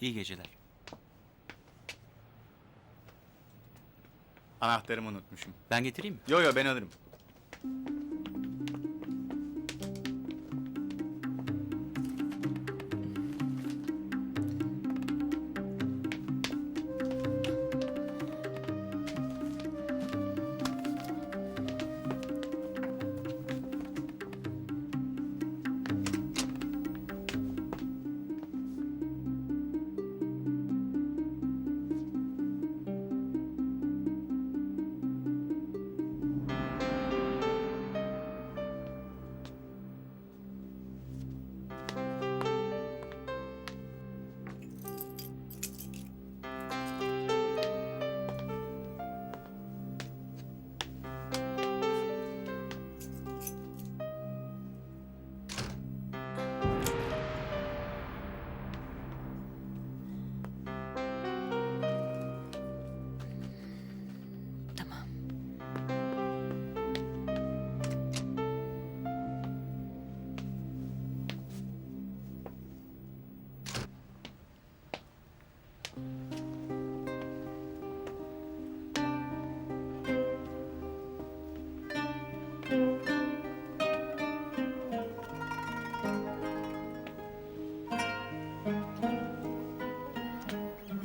İyi geceler. Anahtarımı unutmuşum. Ben getireyim mi? Yo yo ben alırım.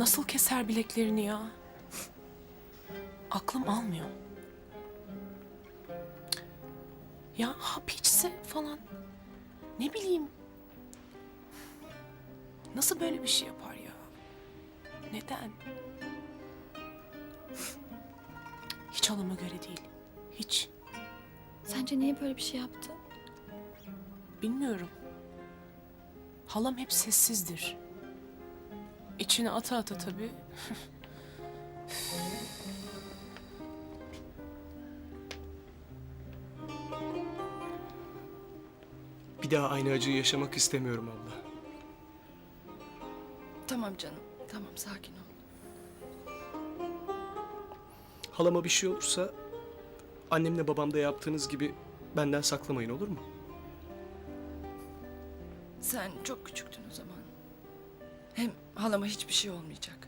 Nasıl keser bileklerini ya? Aklım almıyor. Ya hap içse falan. Ne bileyim. Nasıl böyle bir şey yapar ya? Neden? Hiç halama göre değil. Hiç. Sence niye böyle bir şey yaptı? Bilmiyorum. Halam hep sessizdir. İçine ata ata tabii. Bir daha aynı acıyı yaşamak istemiyorum abla. Tamam canım. Tamam sakin ol. Halama bir şey olursa annemle babamda yaptığınız gibi benden saklamayın olur mu? Sen çok küçüktün o zaman. Halama hiçbir şey olmayacak.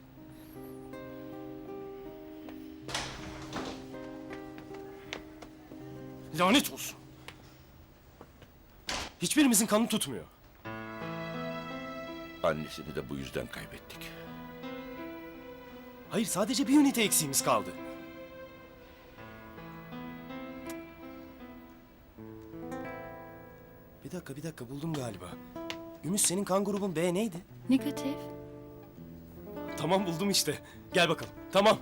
Lanet olsun. Hiçbirimizin kanı tutmuyor. Annesini de bu yüzden kaybettik. Hayır sadece bir ünite eksiğimiz kaldı. Bir dakika bir dakika buldum galiba. Gümüş senin kan grubun B neydi? Negatif. Tamam buldum işte. Gel bakalım. Tamam.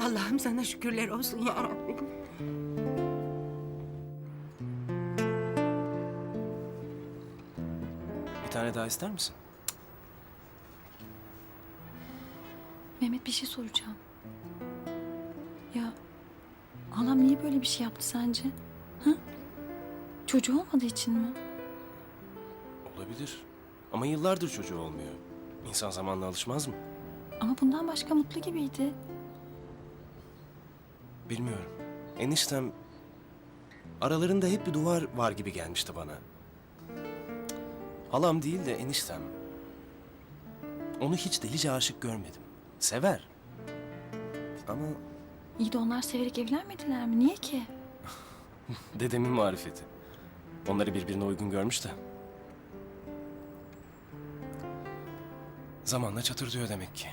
Allah'ım sana şükürler olsun ya Rabbim. Bir tane daha ister misin? Mehmet bir şey soracağım. Ya halam niye böyle bir şey yaptı sence? Hı? Çocuğu olmadığı için mi? Olabilir. Ama yıllardır çocuğu olmuyor. İnsan zamanla alışmaz mı? Ama bundan başka mutlu gibiydi. Bilmiyorum. Eniştem aralarında hep bir duvar var gibi gelmişti bana. Halam değil de eniştem. Onu hiç delice aşık görmedim. Sever. Ama İyi de onlar severek evlenmediler mi? Niye ki? dedemin marifeti. Onları birbirine uygun görmüş de. Zamanla çatırdıyor demek ki.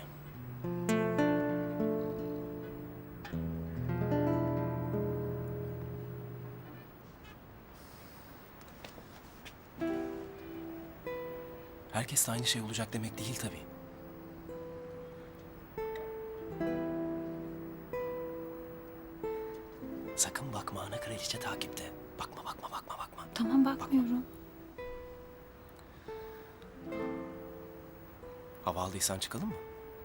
Herkes de aynı şey olacak demek değil tabii. Sakın bakma ana kraliçe takipte. Bakma bakma bakma bakma. Tamam bakmıyorum. Hava aldıysan çıkalım mı?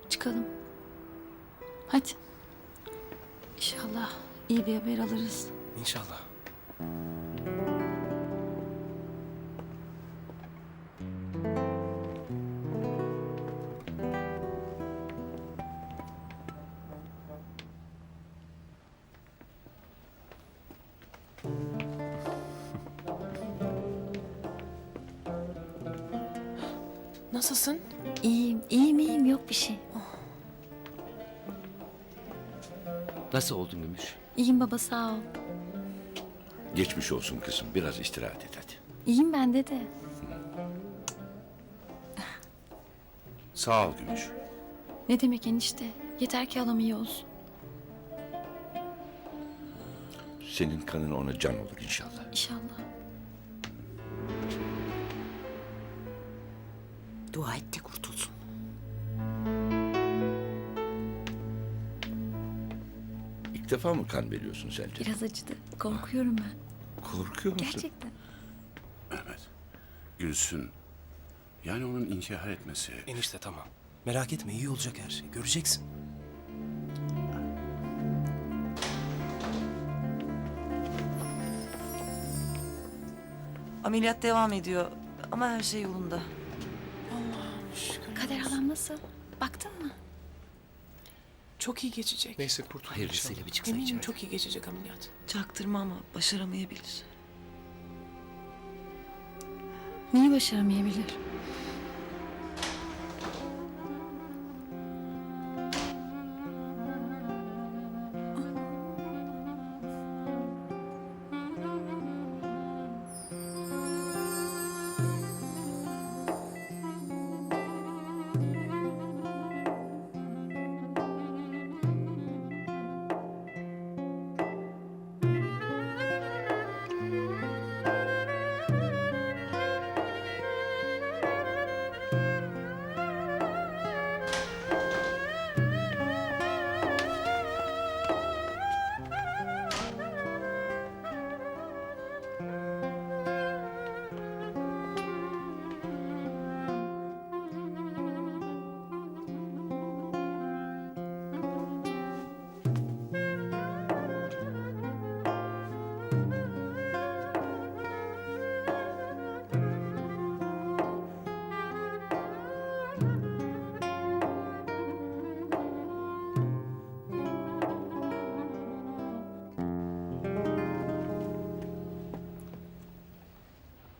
Çıkalım. Hadi. İnşallah iyi bir haber alırız. İnşallah. Nasılsın? İyiyim, iyiyim, iyiyim. Yok bir şey. Nasıl oldun Gümüş? İyiyim baba sağ ol. Geçmiş olsun kızım. Biraz istirahat et hadi. İyiyim ben de de. Sağ ol Gümüş. Ne demek enişte? Yeter ki halam iyi olsun. Senin kanın ona can olur inşallah. İnşallah. Dua et de kurtulsun. İlk defa mı kan veriyorsun sence? Biraz acıdı. Korkuyorum ben. Korkuyor musun? Gerçekten. Mehmet. Gülsün. Yani onun inkar etmesi. Enişte tamam. Merak etme iyi olacak her şey. Göreceksin. Ameliyat devam ediyor ama her şey yolunda. Nasıl? Baktın mı? Çok iyi geçecek. Neyse kurtul inşallah. Hayırlısıyla bir çıksa Eminim içeride. çok iyi geçecek ameliyat. Çaktırma ama başaramayabilir. Neyi başaramayabilir?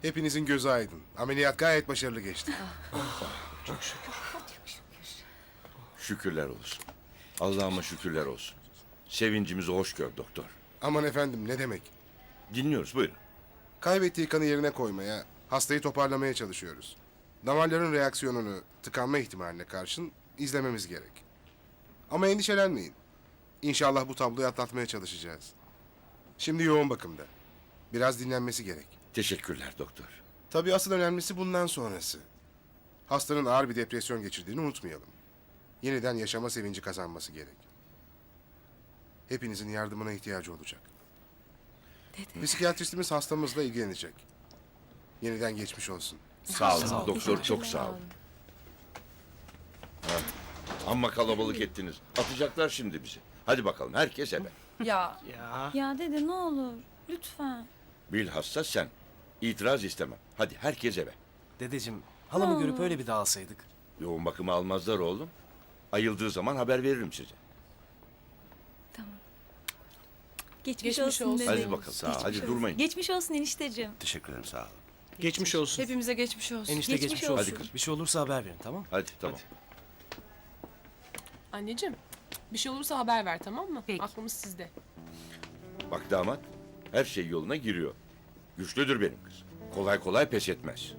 Hepinizin gözü aydın. Ameliyat gayet başarılı geçti. Şükürler olsun. Allah'ıma şükürler olsun. Sevincimizi hoş gör doktor. Aman efendim ne demek. Dinliyoruz buyurun. Kaybettiği kanı yerine koymaya, hastayı toparlamaya çalışıyoruz. Damarların reaksiyonunu tıkanma ihtimaline karşın izlememiz gerek. Ama endişelenmeyin. İnşallah bu tabloyu atlatmaya çalışacağız. Şimdi yoğun bakımda. Biraz dinlenmesi gerek. Teşekkürler doktor. Tabii asıl önemlisi bundan sonrası. Hastanın ağır bir depresyon geçirdiğini unutmayalım. Yeniden yaşama sevinci kazanması gerek. Hepinizin yardımına ihtiyacı olacak. Psikiyatristimiz hastamızla ilgilenecek. Yeniden geçmiş olsun. Sağ olun doktor çok sağ olun. Ha, Amma kalabalık ettiniz. Atacaklar şimdi bizi. Hadi bakalım herkes eve. Ya Ya Ya dede ne olur. Lütfen. Bilhassa sen. İtiraz istemem. Hadi herkes eve. Dedeciğim halamı görüp öyle bir dağılsaydık. Yoğun bakıma almazlar oğlum. Ayıldığı zaman haber veririm size. Geçmiş, Geçmiş olsun, olsun. dede. Hadi bakalım. Hadi durmayın. Geçmiş olsun enişteciğim. Teşekkür ederim sağ olun. geçmiş olsun. hepimize geçmiş olsun. Enişte Geçmiş geçmiş, olsun. olsun. Hadi kızım. Bir şey olursa haber verin tamam Hadi tamam. Anneciğim bir şey olursa haber ver tamam mı? Peki. Aklımız sizde. Bak damat her şey yoluna giriyor. Güçlüdür benim kız. Kolay kolay pes etmez.